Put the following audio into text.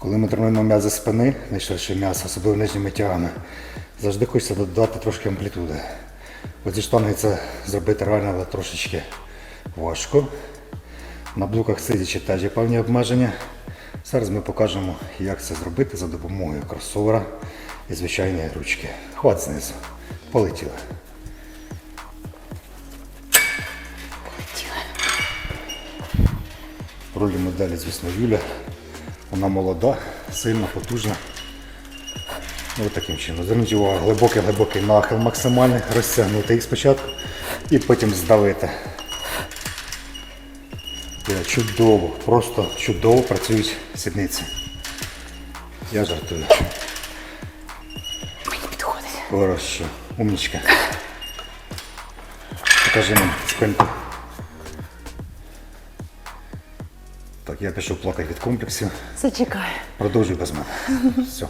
Коли ми тренуємо м'язи спини, найширше м'ясо, особливо нижніми тягами, завжди хочеться додати трошки амплітуди. Оці штанги це зробити реально але трошечки важко. На блоках сидячи теж є певні обмеження. Зараз ми покажемо, як це зробити за допомогою кросовера і звичайної ручки. Хват знизу. Полетіли. В ролі моделі, звісно, Юля. Вона молода, сильна, потужна. Ну, Ось таким чином. Зверніть увагу, глибокий-глибокий нахил максимальний, розтягнути їх спочатку і потім здавити. Е, Чудово, просто чудово працюють сідниці. Я жартую. Мені підходить. Хорошо. Умничка. Покажи нам спинку. Так, я пішов плакати від комплексів. Зачекай. Продовжуй без мене. Все.